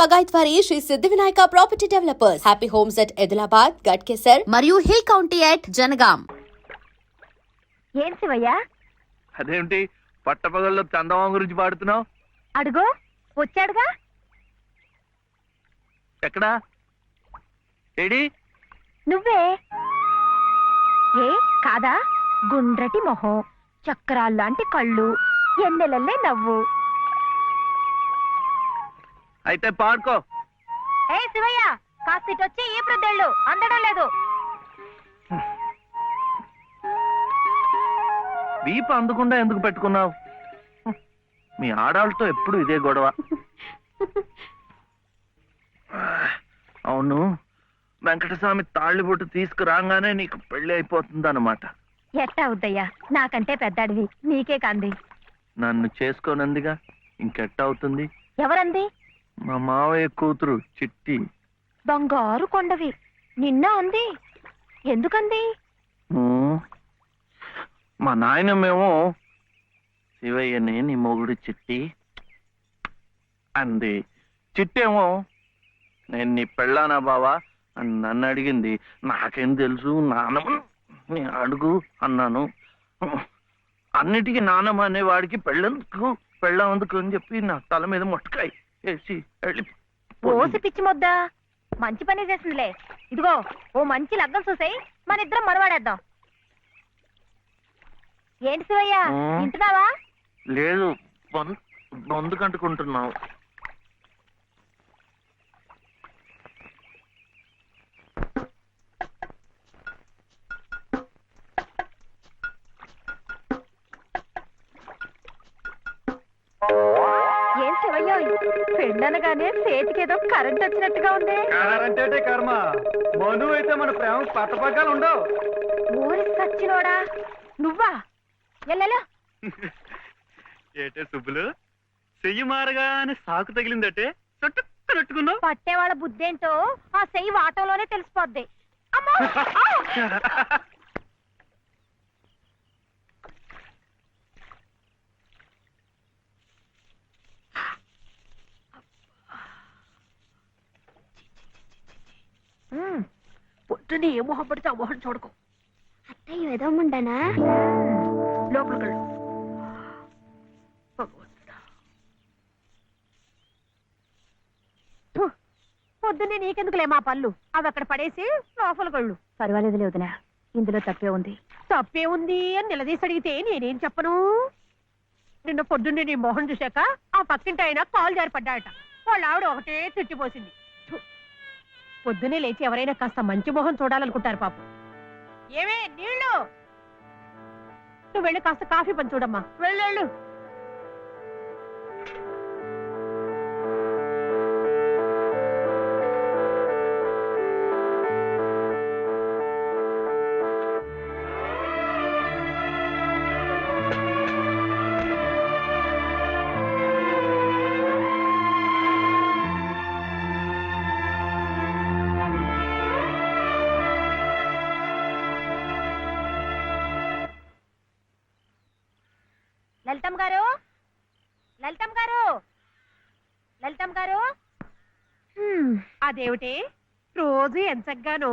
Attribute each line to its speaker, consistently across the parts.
Speaker 1: బగాయత్ వారి Shri Siddhi Vinayaka property developers. Happy homes at Edulabad Ghatkesar మరియు hill county at Jangaon
Speaker 2: ఏం శివయ్య?
Speaker 3: అదేమిటి? పట్టపగల్లో చందమామ గురించి పాడుతున్నావు?
Speaker 2: అడుగో వచ్చాడుగా?
Speaker 3: ఎక్కడా? ఏడి?
Speaker 2: నువ్వే? ఏ కాదా? గుండ్రటి మొహం చక్రాల్లాంటి కళ్ళు ఎన్నెలల్లే నవ్వు.
Speaker 3: అయితే పాడుకో.
Speaker 2: ఏ శివయ్య కాస్త వచ్చి ఈ ప్రద్దెళ్ళు అందడం లేదు.
Speaker 3: వీపు అందకుండా ఎందుకు పెట్టుకున్నావు? మీ ఆడాళ్ళతో ఎప్పుడు ఇదే గొడవ. అవును వెంకటస్వామి తాళ్ళిబొట్టు తీసుకురాగానే నీకు పెళ్ళి అయిపోతుంది అనమాట
Speaker 2: ఎట్టా అవుద్దయ్యా నాకంటే పెద్దాడివి. నీకే కంది.
Speaker 3: నన్ను చేసుకోనందిగా? ఇంకెట్ట అవుతుంది
Speaker 2: ఎవరంది?
Speaker 3: మా మావయ్య కూతురు చిట్టి.
Speaker 2: బంగారు కొండవి. నిన్న అంది. ఎందుకంది.
Speaker 3: మా నాయనమేమో శివయ్యని నీ మొగుడు చిట్టి అంది. చిట్టేమో నేను నీ పెళ్ళానా బావా? అని నన్ను అడిగింది. నాకేం తెలుసు నానమ్మ నీ అడుగు అన్నాను. అన్నిటికీ నానమ్మ అనేవాడికి పెళ్ళందుకు పెళ్ళందుకు అని చెప్పి నా తల మీద మొట్టకాయ. వేసి వెళ్ళి
Speaker 2: ఓసి పిచ్చి మొద్దా? మంచి పని చేసిందిలే. ఇదిగో ఓ మంచి లగ్గం చూసాయి. మన ఇద్దరం మనవాడేద్దాం ఏంటి శివయ్య. వింటున్నావా?
Speaker 3: లేదు బొందు బొందు కంటుకుంటున్నావు
Speaker 2: పెండనగానే చేతికేదో కరెంట్ వచ్చినట్టుగా ఉంది.
Speaker 4: అంటే కర్మ? మను అయితే మన ప్రేమ పట్టపగ్గాలు ఉండవు.
Speaker 2: ఊరి సచ్చినోడా నువ్వా? ఎల్లెలో?
Speaker 4: ఏటే సుబ్బులు చెయ్యి మారగానే సాకు తగిలిందటే చుట్టుకున్నట్టుకున్నావు
Speaker 2: పట్టేవాళ్ళ బుద్ధేంటో ఆ సెయ్యి వాటంలోనే తెలిసిపోద్ది. అమ్మో! ఆ! ఉమ్,
Speaker 5: పొద్దున్నే ఏ మొహం పడితే ఆ మొహం చూడకు.
Speaker 2: అత్తయ్య
Speaker 5: లోపలికి వెళ్ళు. భగవంతుడా.
Speaker 2: పొద్దున్నే నీకెందుకులే మా పళ్ళు? అవి అక్కడ పడేసి లోపలికి వెళ్ళు. పర్వాలేదు లేదునా ఇందులో తప్పే ఉంది.
Speaker 5: తప్పే ఉంది అని నిలదీసి అడిగితే నేనేం చెప్పను? నిన్న పొద్దున్నే నీ మొహం చూశాక ఆ పక్కింటి ఆయన కాలు జారిపడ్డాయట. వాళ్ళ ఆవిడ ఒకటే తిట్టిపోసింది. పొద్దునే పొద్దున్నే లేచి ఎవరైనా కాస్త మంచి మొహం చూడాలనుకుంటారు పాపం. ఏమే నీళ్ళు? నువ్వు వెళ్ళి కాస్త కాఫీ పని చూడమ్మా. వెళ్ళు.
Speaker 2: లలితమ్మ గారు? లలితమ్మ గారు? లలితమ్మ గారు?
Speaker 5: అదేమిటి? రోజు ఎంచగ్గాను.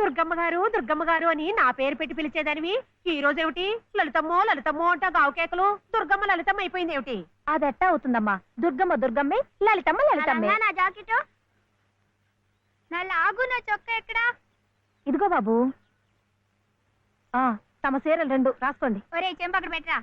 Speaker 5: దుర్గమ్మ గారు దుర్గమ్మ గారు అని నా పేరు పెట్టి పిలిచేదానివి. ఈ రోజు ఏమిటి? లలితమ్మో లలితమ్మో అంటా గావుకేకలు దుర్గమ్మ లలితమ్మ అయిపోయింది ఏమిటి?
Speaker 2: అదెట్టా అవుతుందమ్మా? దుర్గమ్మ దుర్గమ్మే లలితమ్మ లలితమ్మే.
Speaker 6: నా జాకెట్. నా లాగు నా చొక్క ఎక్కడా?
Speaker 2: ఇదిగో బాబు. ఆ తమ చీరలు రెండు. రాసుకోండి.
Speaker 6: ఒరే చెంప అక్కడ పెట్టరా.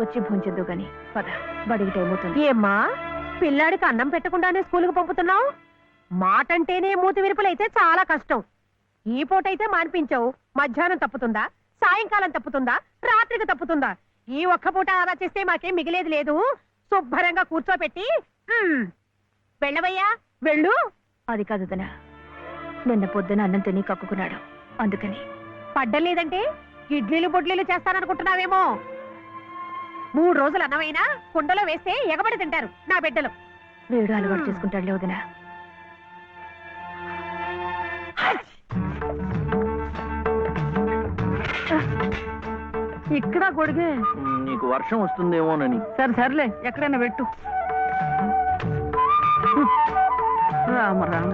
Speaker 2: వచ్చి భుంచద్దు గాని. పద బడికి టైం అవుతుంది
Speaker 5: ఏమ్మా పిల్లాడికి అన్నం పెట్టకుండానే స్కూల్కి పంపుతున్నావు? మాటంటేనే మూతి విరుపులైతే చాలా కష్టం. ఈ పూటైతే మాన్పించావు. మధ్యాహ్నం తప్పుతుందా? సాయంకాలం తప్పుతుందా? రాత్రికి తప్పుతుందా? ఈ ఒక్క పూట ఆదా చేస్తే మాకేం మిగిలేది లేదు. శుభ్రంగా కూర్చోపెట్టి "ఉమ్, వెళ్ళవయ్యా వెళ్ళు.
Speaker 2: అది కాదు దనా నిన్న పొద్దున అన్నం తిని కక్కుకున్నాడు. అందుకని.
Speaker 5: పడ్డం లేదంటే ఇడ్లీలు బొడ్లీలు చేస్తాననుకుంటున్నావేమో. మూడు రోజులు అన్నమైనా కుండలో వేస్తే ఎగబడి తింటారు నా బిడ్డలు.
Speaker 2: వేడు అలవాటు చేసుకుంటాడు వదినా.
Speaker 5: ఇక్కడ గొడిగే
Speaker 3: నీకు వర్షం వస్తుందేమోనని.
Speaker 5: సరే సర్లే ఎక్కడైనా పెట్టు. రామ రామ.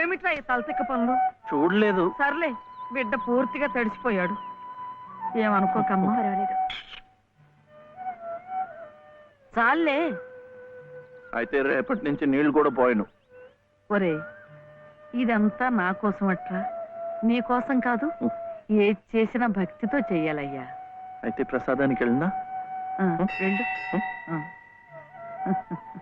Speaker 5: ఏమిట్రా ఈ తలతిక్క పనులు?
Speaker 3: చూడలేదు.
Speaker 5: సర్లే బిడ్డ పూర్తిగా తడిసిపోయాడు. ఏమనుకోకమ్మా
Speaker 2: పర్వాలేదు.
Speaker 5: చాలే
Speaker 3: అయితే రేపటి నుంచి నీళ్ళు కూడా పోయాను.
Speaker 5: ఒరే ఇదంతా నా కోసం అట్రా నీ కోసం కాదు ఏది చేసినా భక్తితో చెయ్యాలయ్యా.
Speaker 3: అయితే ప్రసాదానికి వెళ్ళినా
Speaker 5: వెళ్ళు.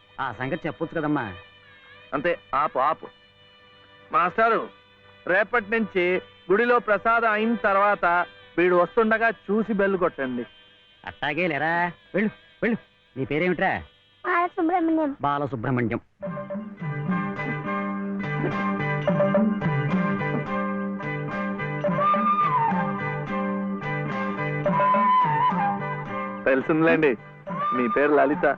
Speaker 7: ఆ సంగతి చెప్పొచ్చు కదమ్మా.
Speaker 3: అంతే ఆపు ఆపు. మాస్టారు రేపటి నుంచి గుడిలో ప్రసాదం అయిన తర్వాత వీడు వస్తుండగా చూసి బెల్లు కొట్టండి.
Speaker 7: అట్టాగే లేరా? వెళ్ళు వెళ్ళు. నీ పేరేమిట్రా?
Speaker 6: బాలసుబ్రహ్మణ్యం.
Speaker 7: బాలసుబ్రహ్మణ్యం.
Speaker 3: తెలిసిందిలేండి మీ పేరు లలిత.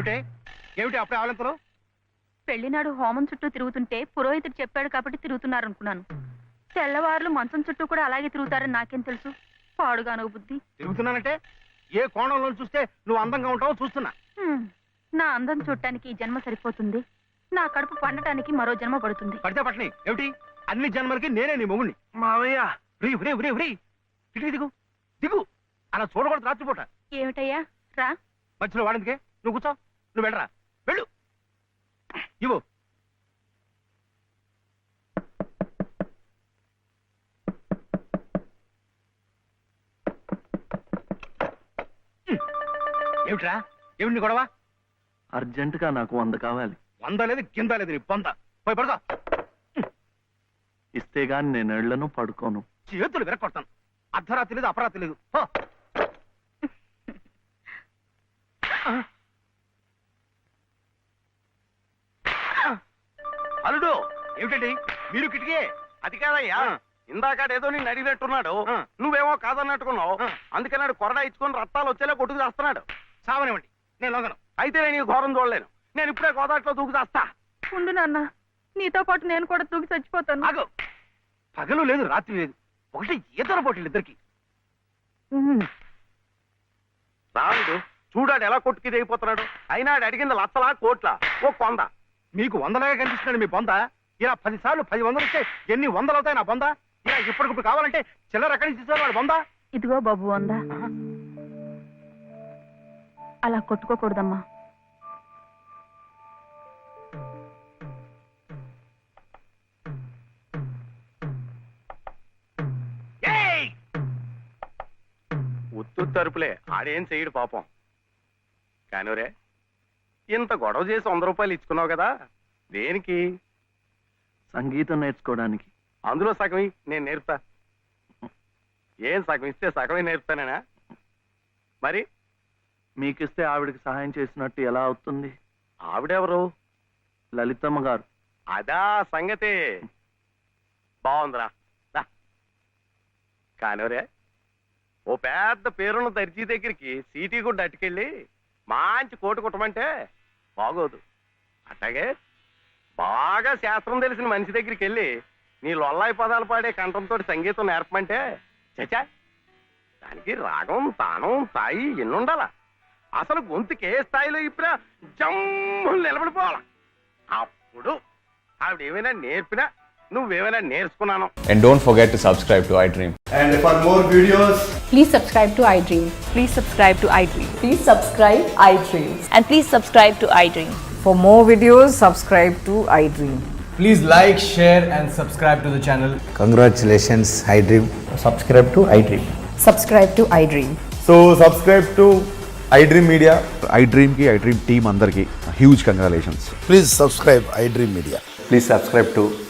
Speaker 7: ఏమిటి? ఏమిటి అప్పుడే ఆవలింతలు
Speaker 2: పెళ్ళినాడు హోమం చుట్టూ తిరుగుతుంటే పురోహితుడు చెప్పాడు కాబట్టి తిరుగుతున్నారు అనుకున్నాను తెల్లవారులు మంచం చుట్టూ కూడా అలాగే తిరుగుతారని నాకేం తెలుసు? పాడుగాను బుద్ధి.
Speaker 7: తిరుగుతున్నానంటే? ఏ కోణంలో చూస్తే నువ్వు అందంగా ఉంటావో చూస్తున్నా.
Speaker 2: హ్మ్. నా అందం చూడటానికి ఈ జన్మ సరిపోతుంది. నా కడుపు పండటానికి మరో జన్మ పడుతుంది.
Speaker 7: పడితే పట్టని. ఏమిటి? అన్ని జన్మలకి నేనే నీ మొగుణ్ణి.
Speaker 3: మావయ్య.
Speaker 7: దిగు. దిగు. అలా చూడకూడదు రాత్రిపూట.
Speaker 2: ఏమిటయ్యా? రా.
Speaker 7: మధ్యలో వాడిందికే? నువ్వు కూర్చో. నువ్వు వెళ్ళరా? వెళ్ళు. ఇవ్వు. ఏమిట్రా? ఏమిటి గొడవ?
Speaker 3: అర్జెంటుగా నాకు వంద కావాలి.
Speaker 7: వంద లేదు కింద లేదు నీ పొంద పోయి పడుకో.
Speaker 3: ఇస్తే గాని నేను ఎళ్ళను పడుకోను.
Speaker 7: చేతులు విరక్కొడతాను. అర్ధరాత్రి లేదు అపరాత్రి లేదు.
Speaker 3: అల్లుడు
Speaker 7: ఏమిటండి? మీరు కిటికీ?
Speaker 3: అది కాదయ్యా. ఇందాక ఏదో నేను అడిగినట్టున్నాడు. నువ్వేమో కాదన్నట్టుకున్నావు. అందుకన్నాడు కొరడా ఇచ్చుకొని రక్తాలు వచ్చేలా కొట్టుకు చేస్తున్నాడు.
Speaker 7: సావనివ్వండి నేను లొంగను.
Speaker 3: అయితే నేను ఘోరం చూడలేను. నేను ఇప్పుడే గోదాట్లో దూకు చేస్తా.
Speaker 2: ఉండు నాన్న నీతో పాటు నేను కూడా తూగి చచ్చిపోతాను.
Speaker 7: ఆగు. పగలు లేదు రాత్రి లేదు. ఒకటి ఈతర పోటీలు ఇద్దరికి.
Speaker 3: రాముడు చూడాడు ఎలా కొట్టుకి అయిపోతున్నాడు. అయినా అడిగింది లచ్చలా కోట్ల? ఓ కొంద
Speaker 7: మీకు వందలాగా కనిపిస్తున్నాడు మీ బొంద. ఇలా పది సార్లు పది వందలు ఇస్తే ఎన్ని వందలు అవుతాయి నా బొంద? ఇలా ఇప్పటికిప్పుడు కావాలంటే చిల్లర ఎక్కడి నుంచి వాడు బొంద?
Speaker 2: ఇదిగో బాబు అందా అలా కొట్టుకోకూడదమ్మా!
Speaker 3: ఉత్తు తరుపులే ఆడేం చెయ్యడు పాపం. కానివరే ఇంత గొడవ చేసి వంద రూపాయలు ఇచ్చుకున్నావు కదా? దేనికి? సంగీతం నేర్చుకోవడానికి. అందులో సగం ఇయ్యి, నేను నేర్పుతా. ఏం సగం? ఇస్తే సగమే నేర్పుతానేనా? మరి? మీకిస్తే ఆవిడకి సహాయం చేసినట్టు ఎలా అవుతుంది? ఆవిడెవరు? లలితమ్మ గారు. అదా సంగతి. బాగుందిరా. రా. కానివరే ఓ పెద్ద పేరున్న దర్జీ దగ్గరికి సీటీ కూడా అట్టుకెళ్ళి మంచి కోటు కుట్టమంటే బాగోదు. అట్లాగే బాగా శాస్త్రం తెలిసిన మనిషి దగ్గరికి వెళ్ళి నీ లొల్లాయి పదాలు పాడే కంఠంతో సంగీతం నేర్పమంటే చచా. దానికి రాగం తానం తాయి ఎన్నుండాల అసలు గొంతుకి ఏ స్థాయిలో ఇప్పుడా జమ్ము నిలబడిపోవాలా? అప్పుడు ఆవిడ ఏమైనా నేర్పినా నువ్వేమైనా నేర్చుకున్నాను
Speaker 8: And don't forget to subscribe to iDream.
Speaker 9: And for more videos,
Speaker 6: Please subscribe to iDream.
Speaker 10: Please subscribe to iDream
Speaker 6: Please subscribe iDream.
Speaker 10: And please subscribe to iDream
Speaker 6: For more videos, subscribe to iDream.
Speaker 9: please like, share, and subscribe to the channel.
Speaker 8: Congratulations, iDream. Subscribe to iDream.
Speaker 6: Subscribe to iDream.
Speaker 9: So, subscribe to iDream Media.
Speaker 8: ఐ డ్రీమ్కి iDream team అందరికి huge congratulations
Speaker 11: Please subscribe iDream Media.
Speaker 8: Please subscribe to